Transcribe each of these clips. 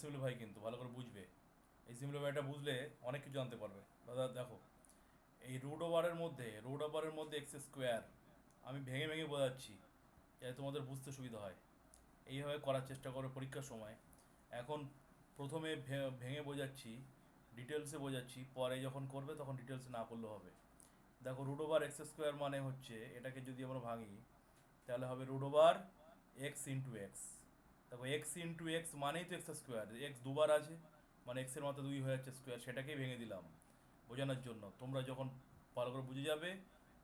Simplify কিন্তু, ভালো করে বুঝবে। এই সিম্পলিফাইটা বুঝলে অনেক কিছু জানতে পারবে। দাদা, দেখো, এই রুট ওভারের মধ্যে রুট ওভারের মধ্যে এক্স স্কোয়ার আমি ভেঙে ভেঙে বোঝাচ্ছি, যাতে তোমাদের বুঝতে সুবিধা হয়। এইভাবে করার চেষ্টা করো পরীক্ষার সময়। এখন প্রথমে ভেঙে বোঝাচ্ছি ডিটেলসে বোঝাচ্ছি, পরে যখন করবে তখন ডিটেলসে না করলে হবে। দেখো রুট ওভার এক্স স্কোয়ার মানে হচ্ছে, এটাকে যদি আমরা ভাঙি, তাহলে হবে root over X into X দেখো এক্স ইন্টু এক্স মানেই তো এক্স স্কোয়ার এক্স দুবার আছে মানে এক্সের মাত্রা দুই হয়ে যাচ্ছে স্কোয়ার সেটাকেই ভেঙে দিলাম বোঝানোর জন্য। তোমরা যখন ভালো করে বুঝে যাবে,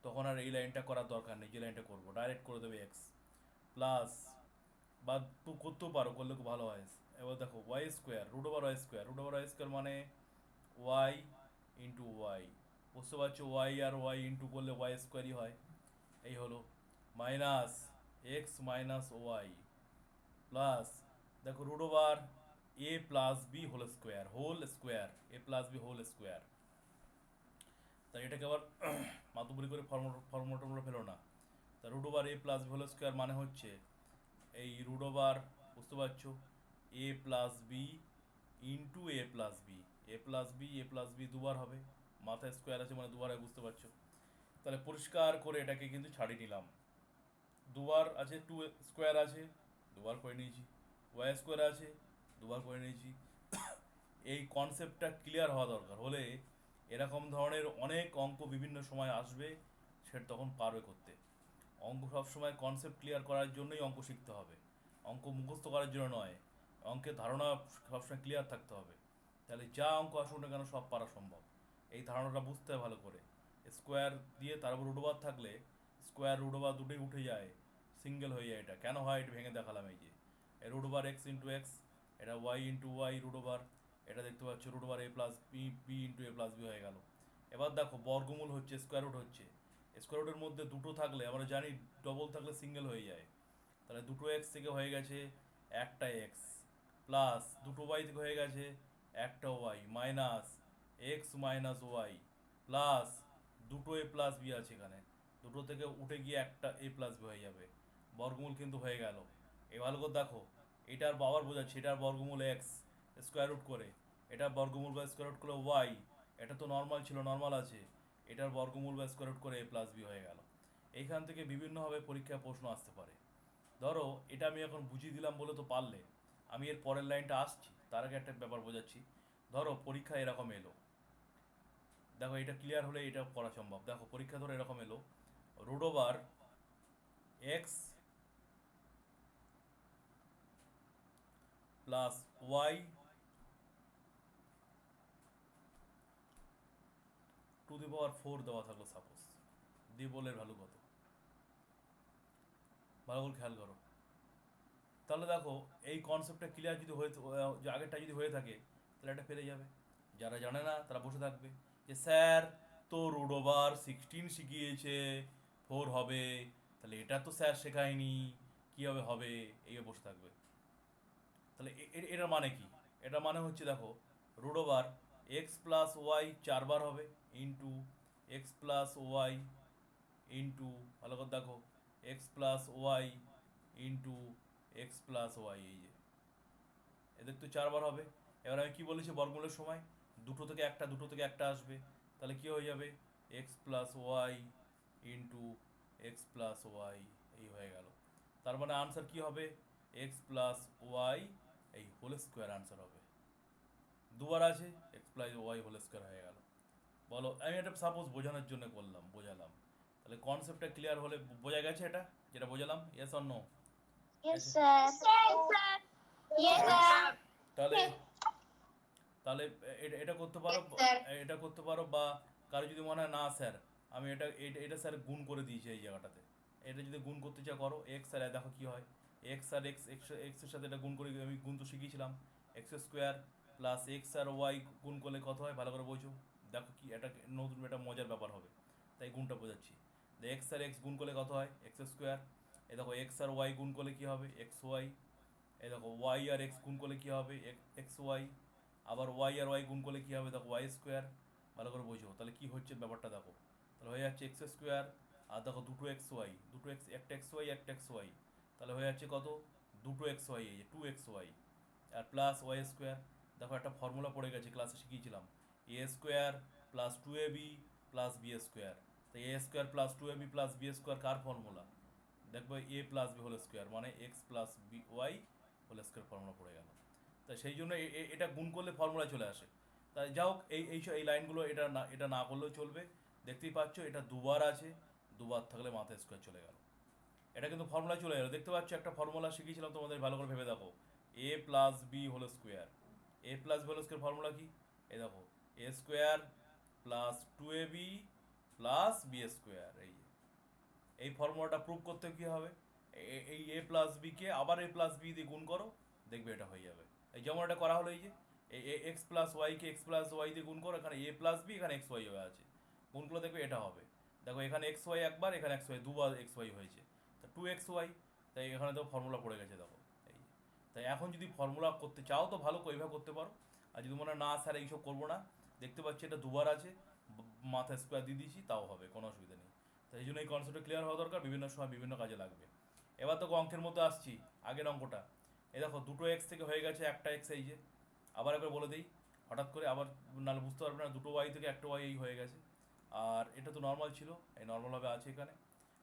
তখন আর এই লাইনটা করার দরকার নেই, যে লাইনটা করব ডাইরেক্ট করে দেবে এক্স প্লাস বা করতেও পারো, করলে খুব ভালো হয়। এবার দেখো Y square root over Y square root over Y square মানে ওয়াই ইন্টু ওয়াই বুঝতে পারছ? ওয়াই আর ওয়াই ইন্টু করলে ওয়াই স্কোয়ারই হয়, এই হলো। Minus X minus Y plus দেখো root over A plus B whole square whole square A plus B whole square তাই এটাকে আবার মাতুবরি করে ফর্মুলা টর্মুলা ফেলো না। তা root over A plus B whole square মানে হচ্ছে, এই রুট ওভার বুঝতে পারছ? A plus B into A plus B A plus B A plus B দুবার হবে। মাথায় স্কোয়ার আছে মানে দুবার বুঝতে পারছ? তাহলে পরিষ্কার করে এটাকে কিন্তু ছাড়িয়ে নিলাম। দুবার আছে টু স্কোয়ার আছে দুবার করে নিয়েছি। ওয়াই স্কোয়ার আছে, দুবার করে নিয়েছি। এই কনসেপ্টটা ক্লিয়ার হওয়া দরকার। হলে এরকম ধরনের অনেক অঙ্ক বিভিন্ন সময় আসবে, সেটা তখন পারবে করতে। অঙ্ক সবসময় কনসেপ্ট ক্লিয়ার করার জন্যই অঙ্ক শিখতে হবে। অঙ্ক মুখস্থ করার জন্য নয়, অঙ্কের ধারণা সবসময় ক্লিয়ার থাকতে হবে। তাহলে যা অঙ্ক আসুক না কেন সব পারা সম্ভব। এই ধারণাটা বুঝতে হবে ভালো করে। স্কোয়ার দিয়ে তার উপর রুডোবার থাকলে স্কোয়ার রুডোবার দুটোই উঠে যায়। সিঙ্গেল হয়ে যায় এটা। কেন হয়? এটা ভেঙে দেখালাম এই যে। এই root over x into x এটা y into y root over এটা দেখতে পাচ্ছ root over a plus b b into a plus b হয়ে গেল। এবার দেখো, বর্গমূল হচ্ছে স্কোয়ার রুট হচ্ছে। স্কোয়ার রুটের মধ্যে দুটো থাকলে, আমরা জানি ডবল থাকলে সিঙ্গেল হয়ে যায়। তাহলে দুটো এক্স থেকে হয়ে গেছে একটা এক্স প্লাস দুটো ওয়াই থেকে হয়ে গেছে একটা y minus x minus y plus দুটো এ প্লাস বি আছে এখানে। দুটো থেকে উঠে গিয়ে একটা এ প্লাস বি হয়ে যাবে। বর্গমূল কিন্তু হয়ে গেল। এ ভালো করে দেখো, এটার বাবার বোঝাচ্ছে, এটার বর্গমূল এক্স স্কোয়ার রুট করে। এটার বর্গমূল বা স্কোয়ার রুট করে ওয়াই এটা তো নর্মাল ছিল নর্মাল আছে। এটার বর্গমূল বা স্কোয়ার রুট করে এ প্লাস বি হয়ে গেল। এইখান থেকে বিভিন্নভাবে পরীক্ষায় প্রশ্ন আসতে পারে। ধরো, এটা আমি এখন বুঝিয়ে দিলাম বলে তো পারলে। আমি এর পরের লাইনটা আসছি, তার আগে একটা ব্যাপার বোঝাচ্ছি। ধরো, পরীক্ষা এরকম এলো। দেখো, এটা ক্লিয়ার হলে এটা করা সম্ভব। দেখো, পরীক্ষা ধরো এরকম এলো। Root over x plus y to the power four দেওয়া থাকল সাপোজ দ্বিবলের ভ্যালু কত? ভালো করে খেয়াল করো। তাহলে দেখো, এই কনসেপ্টটা ক্লিয়ার যদি হয়ে আগেরটা যদি হয়ে থাকে, তাহলে এটা ফেলে যাবে। যারা জানে না, তারা বসে থাকবে। যে স্যার, তো রুট ওভার সিক্সটিন শিখিয়েছে ফোর হবে, তাহলে এটা তো স্যার শেখায়নি, কীভাবে হবে, এইভাবে বসে থাকবে। তাহলে এটার মানে কি? এটা মানে হচ্ছে দেখো root over x plus y চারবার হবে into x plus y into ভালো করে দেখো x plus y into x plus y এই যে। এদের তো চারবার হবে। এবার আমি কী বলেছি বর্গমূলের সময়? দুটো থেকে একটা, দুটো থেকে একটা আসবে। তাহলে কী হয়ে যাবে? X plus y into x plus y এই হয়ে গেল। তার মানে আনসার কী হবে? এক্স প্লাস ওয়াই এই হোল স্কোয়ার আনসার হবে। দুবার আছে x plus y whole square হয়ে গেল। বলো আমি এটা সাপোজ বোঝানোর জন্য করলাম বোঝালাম। তাহলে কনসেপ্টটা ক্লিয়ার হলে বোঝা গেছে এটা? যেটা বোঝালাম? Yes or no. তাহলে তাহলে এটা করতে পারো এটা করতে পারো বা কারও যদি মনে হয় না স্যার আমি এটা এটা এটা স্যার গুণ করে দিয়েছি এই জায়গাটাতে। এটা যদি গুণ করতে চাও করো। এক্স আর দেখো কি হয়। এক্স আর এক্স এক্স এক্সের সাথে এটা গুণ করে আমি গুণ তো শিখিয়েছিলাম। এক্স স্কোয়ার প্লাস এক্স আর ওয়াই গুণ করলে কত হয়? ভালো করে বোঝো। দেখো কি, এটা নতুন একটা মজার ব্যাপার হবে। তাই গুণটা বোঝাচ্ছি। এক্স আর এক্স গুণ করলে কত হয়? এক্স স্কোয়ার এ দেখো এক্স আর ওয়াই গুণ করলে কী হবে? এক্স ওয়াই এ দেখো ওয়াই আর এক্স গুণ করলে কী হবে? এক্স ওয়াই আবার ওয়াই আর ওয়াই গুণ করলে কী হবে? দেখো ওয়াই স্কোয়ার ভালো করে বোঝো। তাহলে কী হচ্ছে ব্যাপারটা দেখো। তাহলে হয়ে যাচ্ছে এক্স স্কোয়ার আর দেখো দুটো এক্স ওয়াই দুটো এক্স একটা এক্স ওয়াই একটা এক্স ওয়াই তাহলে হয়ে যাচ্ছে কত? দুটো এক্স ওয়াই এই টু এক্স ওয়াই আর প্লাস ওয়াই স্কোয়ার দেখো একটা ফর্মুলা পড়ে গেছে ক্লাসে শিখিয়েছিলাম। A square plus two a b plus b square তো a square plus two a b plus b square car formula দেখব a plus b whole square মানে x plus b y whole square formula পড়ে গেল। তা সেই জন্য এটা গুণ করলে ফর্মুলা চলে আসে। তাই যা হোক, এই এই এই লাইনগুলো এটা না এটা না করলেও চলবে। দেখতেই পাচ্ছ, এটা দুবার আছে, দুবার থাকলে মাথা স্কোয়ার চলে গেল। এটা কিন্তু ফর্মুলা চলে গেল দেখতে পাচ্ছ, একটা ফর্মুলা শিখিয়েছিলাম তোমাদের, ভালো করে ভেবে দেখো। A plus b whole square a plus b whole square formula কি? এই দেখো a square plus two a b plus b square এই। এই ফর্মুলাটা প্রুভ করতে কি হবে? এ- এ- এই এ প্লাস বিকে আবার এ প্লাস বি দিয়ে গুণ করো, দেখবে এটা হয়ে যাবে। এই যেমন এটা করা হলো, এই যে। এক্স প্লাস ওয়াইকে এক্স প্লাস ওয়াই দিয়ে গুণ করো, এখানে এ প্লাস বি এখানে এক্স ওয়াই হয়ে আছে। গুণ করলে দেখবে এটা হবে। দেখো, এখানে এক্স ওয়াই একবার, এখানে এক্স ওয়াই দুবার এক্স ওয়াই হয়েছে। টু এক্স ওয়াই তাই এখানে তো ফর্মুলা পড়ে গেছে দেখো, এই তাই এখন যদি ফর্মুলা করতে চাও তো ভালো এইভাবে করতে পারো। আর যদি মনে হয় না স্যার এইসব করব না, দেখতে পাচ্ছি এটা দুবার আছে মাথা স্কোয়ার দিয়ে দিয়েছি, তাও হবে, কোনো অসুবিধা নেই। তাই এই জন্য এই কনসেপ্টটা ক্লিয়ার হওয়া দরকার, বিভিন্ন সময় বিভিন্ন কাজে লাগবে। এবার তো অঙ্কের মতো আসছি, আগের অঙ্কটা। এই দেখো দুটো এক্স থেকে হয়ে গেছে, একটা এক্স এই যে। আবার একবার বলে দিই, হঠাৎ করে আবার নাহলে বুঝতে পারবে না, দুটো ওয়াই থেকে একটা ওয়াই এই হয়ে গেছে। আর এটা তো নর্মাল ছিল, এই নর্মালভাবে আছে এখানে।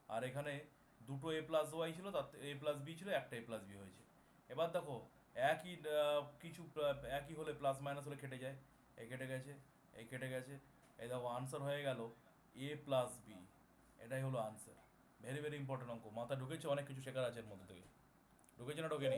আর এখানে দুটো এ প্লাস ওয়াই ছিল তার এ প্লাস বি ছিল একটা এ প্লাস বি হয়েছে। এবার দেখো একই কিছু একই হলে প্লাস মাইনাস হলে কেটে যায়। এই কেটে গেছে এই কেটে গেছে। এই দেখো আনসার হয়ে গেল এ প্লাস বি এটাই হলো আনসার ভেরি ভেরি ইম্পর্টেন্ট অঙ্ক। মাথা ঢুকেছে অনেক কিছু শেখার আছে এর মধ্যে থেকে। ঢুকেছে না ঢোকেনি?